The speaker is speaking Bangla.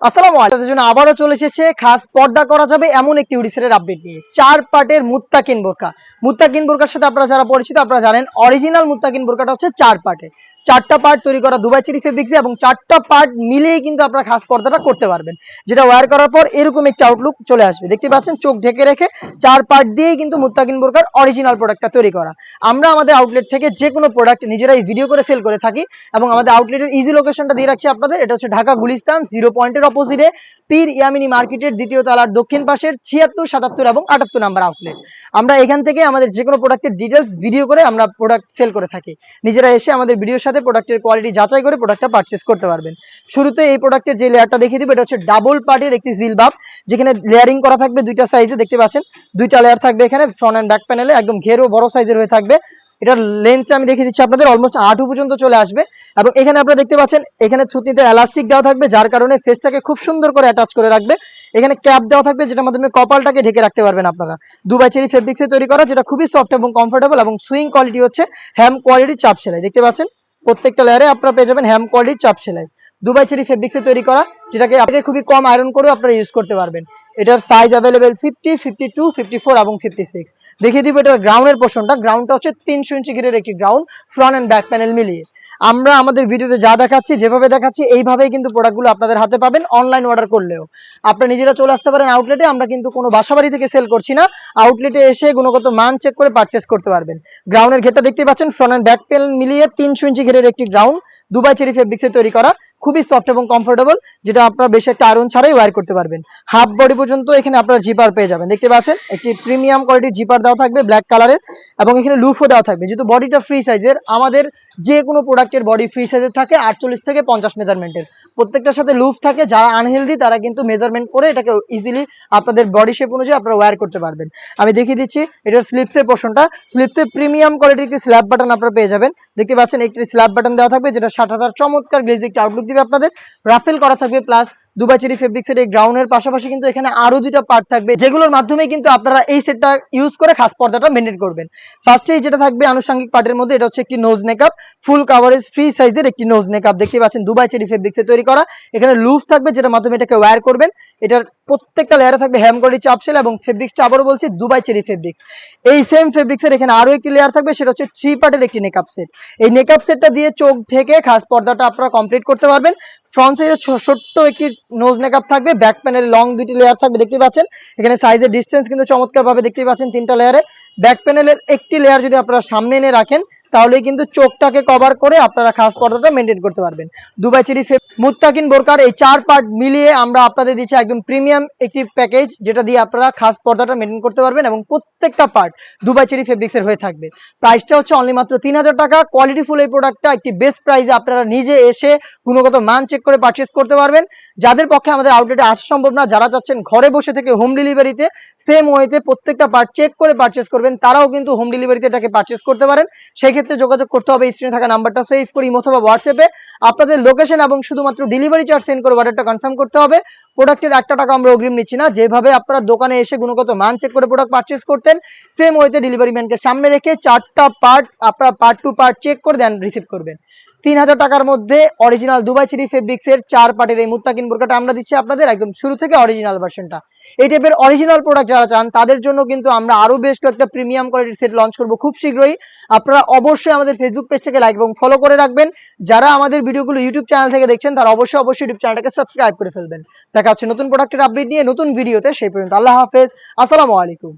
আসসালামু আলাইকুম। জন্য আবারও চলে এসেছে খাস পর্দা করা যাবে এমন একটি হুডিসের আপডেট নিয়ে। চার পার্টের মুত্তাকিন বোরকা মুত্তাকিন বোরকার সাথে আপনারা যারা পরিচিত, আপনারা জানেন অরিজিনাল মুত্তাকিন বোরকাটা হচ্ছে চার পার্টের চারটা পার্ট তৈরি করা দুবাই চিরি ফেব্রিক্স এবং চারটা পার্ট মিলিয়ে কিন্তু আপনারা খাস পর্দাটা করতে পারবেন। যেটা ওয়্যার করার পর এরকম একটা আউটলুক চলে আসবে। দেখতে পাচ্ছেন চোখ ঢেকে রেখে চার পার্ট দিয়েই কিন্তু মুত্তাকিন বোরকার অরিজিনাল প্রোডাক্টটা তৈরি করা। আমরা আমাদের আউটলেট থেকে যে কোনো প্রোডাক্ট নিজেরাই ভিডিও করে সেল করে থাকি এবং আমাদের আউটলেটের ইজি লোকেশনটা দিয়ে রাখছি আপনাদের। এটা হচ্ছে ঢাকা গুলিস্তান জিরো পয়েন্টের অপোজিটে পীর ইয়ামিনী মার্কেটের দ্বিতীয় তলার দক্ষিণ পাশের ছিয়াত্তর, সাতাত্তর এবং আটাত্তর নাম্বার আউটলেট আমরা এখান থেকে আমাদের যে কোনো প্রোডাক্টের ডিটেলস ভিডিও করে আমরা প্রোডাক্ট সেল করে থাকি। নিজেরা এসে আমাদের ভিডিওর সাথে প্রোডাক্টের কোয়ালিটি যাচাই করে প্রোডাক্টটা পারচেস করতে পারবেন। শুরুতে এই প্রোডাক্টের যে লেয়ারটা দেখিয়ে দিব, এটা হচ্ছে ডাবল পার্টের একটি জিলবাব যেখানে লেয়ারিং করা থাকবে দুইটা সাইজে দেখতে পাচ্ছেন? দুইটা লেয়ার থাকবে এখানে ফ্রন্ট অ্যান্ড ব্যাক প্যানেলে একদম ঘেরও বড় সাইজের হয়ে থাকবে। এটার লেন্থটা আমি দেখিয়ে দিচ্ছি আপনাদের অলমোস্ট আটু পর্যন্ত চলে আসবে। এবং এখানে আপনারা দেখতে পাচ্ছেন, এখানে থুতনিতে এলাস্টিক দেওয়া থাকবে, যার কারণে ফেসটাকে খুব সুন্দর করে অ্যাটাচ করে রাখবে। এখানে ক্যাপ দেওয়া থাকবে, যেটার মাধ্যমে কপালটাকে ঢেকে রাখতে পারবেন আপনারা। দুবাই চেরি ফেব্রিক্সে তৈরি করা, যেটা খুবই সফট এবং কমফোর্টেবল এবং সুইং কোয়ালিটি হচ্ছে হ্যাম কোয়ালিটির চাপ সেলাই, দেখতে পাচ্ছেন? প্রত্যেকটা লেয়ারে আপনারা পেয়ে যাবেন হ্যাম কোয়ালিটির চাপ সেলাই। দুবাই চেরি ফেব্রিক্সে তৈরি করা যেটাকে আপনাকে খুবই কম আয়রন করেও আপনারা ইউজ করতে পারবেন। এটার size available fifty fifty two fifty four এবং ফিফটি সিক্স দেখিয়ে দিব এটার গ্রাউন্ডের পোর্শনটা গ্রাউন্ডটা হচ্ছে তিনশো ইঞ্চি ঘিরের একটি ground front and back panel মিলিয়ে। আমরা আমাদের ভিডিওতে যা দেখাচ্ছি, যেভাবে দেখাচ্ছি, এইভাবেই কিন্তু প্রোডাক্টগুলো আপনাদের হাতে পাবেন অনলাইন অর্ডার করলেও। আপনারা নিজেরা চলে আসতে পারেন আউটলেটে আমরা কিন্তু কোনো বাসাবাড়ি থেকে সেল করছি না। আউটলেটে এসে গুণগত মান চেক করে পারচেস করতে পারবেন। গ্রাউন্ডের ঘেরটা দেখতে পাচ্ছেন ফ্রন্ট অ্যান্ড ব্যাক প্যানেল মিলিয়ে তিনশো ইঞ্চি ঘেরের একটি গ্রাউন্ড দুবাই চেরি ফেব্রিক্সে তৈরি করা। খুবই সফট এবং কমফোর্টেবল যেটা আপনারা বেশি একটা আয়রন ছাড়াই ওয়্যার করতে পারবেন। হাফ বডি পর্যন্ত এখানে আপনারা জিপার পেয়ে যাবেন। দেখতে পাচ্ছেন? একটি প্রিমিয়াম কোয়ালিটির জিপার দেওয়া থাকবে ব্ল্যাক কালারের এবং এখানে লুফও দেওয়া থাকবে। যেহেতু বডিটা ফ্রি সাইজের আমাদের যে কোনো প্রোডাক্টের বডি ফ্রি সাইজের থাকে আটচল্লিশ থেকে পঞ্চাশ মেজারমেন্টের প্রত্যেকটার সাথে লুফ থাকে, যারা আনহেলদি তারা কিন্তু মেজারমেন্ট করে এটাকে ইজিলি আপনাদের বডি শেপ অনুযায়ী আপনারা ওয়্যার করতে পারবেন। আমি দেখিয়ে দিচ্ছি, এটার স্লিপসের পোর্শনটা স্লিপসে প্রিমিয়াম কোয়ালিটির একটি স্ল্যাব বাটন আপনারা পেয়ে যাবেন। দেখতে পাচ্ছেন, একটি স্ল্যাব বাটন দেওয়া থাকবে, যেটা ষাট হাজার চমৎকার গ্লেজ একটি আউটলুক আপনাদের রাফেল করা থাকবে প্লাস দুবাই চেরি ফেব্রিক্সের এই গ্রাউন্ডের পাশাপাশি কিন্তু এখানে আরও দুইটা পার্ট থাকবে, যেগুলোর মাধ্যমে কিন্তু আপনারা এই সেটটা ইউজ করে খাস পর্দাটা মেনটেন করবেন। ফার্স্টেই যেটা থাকবে আনুষঙ্গিক পার্টের মধ্যে, এটা হচ্ছে একটি nose makeup full coverage free সাইজের একটি নোজ মেকআপ দেখতে পাচ্ছেন দুবাই চেরি ফেব্রিক্সে তৈরি করা। এখানে লুফ থাকবে, যেটার মাধ্যমে এটাকে ওয়্যার করবেন। এটার প্রত্যেকটা লেয়ারে থাকবে হ্যাম কোয়ালিটি চাপশেল এবং ফেব্রিক্সটা আবারও বলছি, দুবাই চেরি ফেব্রিক্স। এই সেম ফেব্রিক্সের এখানে আরও একটি লেয়ার থাকবে, সেটা হচ্ছে থ্রি পার্টের একটি মেকআপ সেট এই মেকআপ সেটটা দিয়ে চোখ ঢেকে খাস পর্দাটা আপনারা কমপ্লিট করতে পারবেন। ফ্রন্ট সাইডে ছোট্ট একটি নোজ মেকআপ থাকবে ব্যাক প্যানেল লং দুটি লেয়ার থাকবে দেখতে পাচ্ছেন? এখানে সাইজের ডিস্টেন্স কিন্তু চমৎকার ভাবে দেখতে পাচ্ছেন তিনটা লেয়ারে ব্যাক প্যানেলের একটি লেয়ার যদি আপনারা সামনে এনে রাখেন তাহলে কিন্তু চোখটাকে কভার করে আপনারা খাস পর্দাটা মেনটেন করতে পারবেন। দুবাই চেরি মুত্তাকিন বোরকার এই চার পার্ট মিলিয়ে আমরা আপনাদের দিচ্ছি একদম প্রিমিয়াম একটি প্যাকেজ যেটা দিয়ে আপনারা খাস পর্দাটা মেনটেন করতে পারবেন এবং প্রত্যেকটা পার্ট দুবাই চেরি ফেব্রিক্সের হয়ে থাকবে। প্রাইসটা হচ্ছে অনলি মাত্র তিন হাজার টাকা। কোয়ালিটিফুল এই প্রোডাক্টটা একটি বেস্ট প্রাইসে আপনারা নিজে এসে গুণগত মান চেক করে পারচেস করতে পারবেন। যাদের পক্ষে আমাদের আউটলেটে আসা সম্ভব না, যারা চাচ্ছেন ঘরে বসে থেকে হোম ডেলিভারিতে সেম ওয়েতে প্রত্যেকটা পার্ট চেক করে পারচেস করবেন, তারাও কিন্তু হোম ডেলিভারিতে এটাকে পারচেস করতে পারেন। সেই ক্ষেত্রে যোগাযোগ করতে হবে স্ক্রিনে থাকা নাম্বারটা সেভ করি অথবা হোয়াটসঅ্যাপে আপনাদের লোকেশন এবং শুধুমাত্র ডেলিভারি চার্জ সেন্ড করে অর্ডারটা কনফার্ম করতে হবে। প্রোডাক্টের একটা টাকা আমরা অগ্রিম নিচ্ছি না। যেভাবে আপনারা দোকানে এসে গুণগত মান চেক করে প্রোডাক্ট পারচেস করতেন সেম ওয়েতে ডেলিভারি ম্যানকে সামনে রেখে চারটা পার্ট আপনারা পার্ট টু পার্ট চেক করে দেন রিসিভ করবেন। তিন হাজার টাকার মধ্যে অরিজিনাল দুবাই চিরি ফেব্রিক্স এর চার পার্টের এই মুত্তাকিন বোরকাটা আমরা দিচ্ছি আপনাদের একদম শুরু থেকে অরিজিনাল ভার্সনটা এই টাইপের অরিজিনাল প্রোডাক্ট যারা চান, তাদের জন্য কিন্তু আমরা আরও বেশ কয়েকটা প্রিমিয়াম কোয়ালিটির সেট লঞ্চ করব খুব শীঘ্রই। আপনারা অবশ্যই আমাদের ফেসবুক পেজটাকে লাইক এবং ফলো করে রাখবেন। যারা আমাদের ভিডিওগুলো ইউটিউব চ্যানেল থেকে দেখছেন, তারা অবশ্যই অবশ্যই ইউটিউব চ্যানেলটাকে সাবস্ক্রাইব করে ফেলবেন। দেখা হচ্ছে নতুন প্রোডাক্টের আপডেট নিয়ে নতুন ভিডিওতে সেই পর্যন্ত আল্লাহ হাফেজ। আসসালামু আলাইকুম।